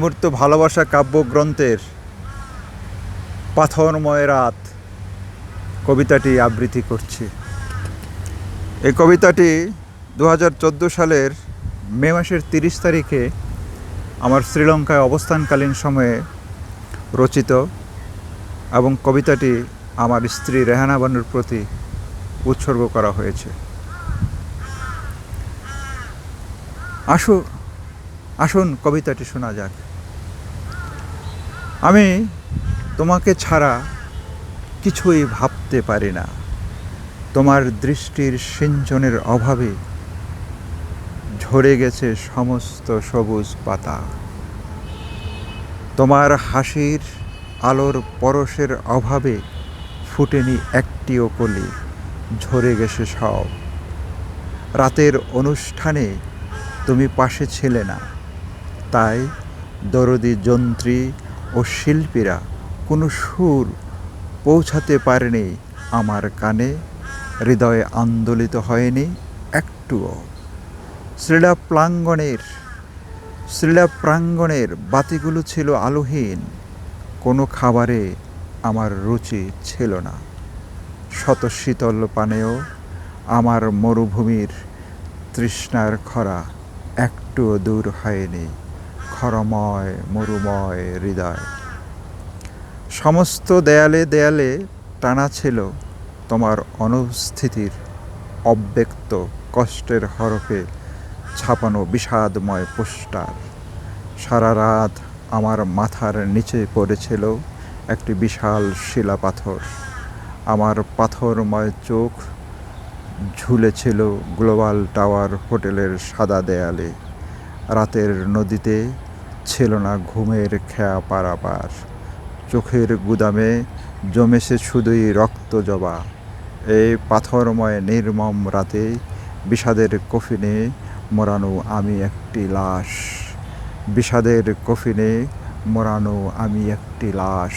মূর্ত ভালোবাসা কাব্যগ্রন্থের পাথরময় রাত কবিতাটি আবৃত্তি করছি। এই কবিতাটি দু হাজার চোদ্দ সালের মে মাসের তিরিশ তারিখে আমার শ্রীলঙ্কায় অবস্থানকালীন সময়ে রচিত এবং কবিতাটি আমার স্ত্রী রেহানা বানুর প্রতি উৎসর্গ করা হয়েছে। আসো, আসুন কবিতাটি শোনা যাক। আমি তোমাকে ছাড়া কিছুই ভাবতে পারি না। তোমার দৃষ্টির সিঞ্চনের অভাবে ঝরে গেছে সমস্ত সবুজ পাতা। তোমার হাসির আলোর পরশের অভাবে ফুটেনি একটিও কলি, ঝরে গেছে সব। রাতের অনুষ্ঠানে তুমি পাশে ছিলে না, তাই দরদি যন্ত্রী ও শিল্পীরা কোনো সুর পৌঁছাতে পারেনি। আমার কানে হৃদয়ে আন্দোলিত হয়নি একটুও। শ্রীলা প্রাঙ্গণের শ্রীলা প্রাঙ্গণের বাতিগুলো ছিল আলোহীন। কোনো খাবারে আমার রুচি ছিল না। শত শীতল পানেও আমার মরুভূমির তৃষ্ণার খরা একটুও দূর হয়নি। খরময় মরুময় হৃদয়। সমস্ত দেয়ালে দেয়ালে টানা ছিল তোমার অনুস্থিতির অব্যক্ত কষ্টের হরফে ছাপানো বিষাদময় পোস্টার। সারা রাত আমার মাথার নিচে পড়েছিল একটি বিশাল শিলা পাথর আমার পাথরময় চোখ ঝুলেছিল গ্লোবাল টাওয়ার হোটেলের সাদা দেয়ালে। রাতের নদীতে ছিল না ঘুমের খেয়া পারাপার। চোখের গুদামে জমেছে শুধুই রক্ত জবা। এই পাথরময় নির্মম রাতে বিষাদের কফিনে মরানো আমি একটি লাশ। বিষাদের কফিনে মরানো আমি একটি লাশ।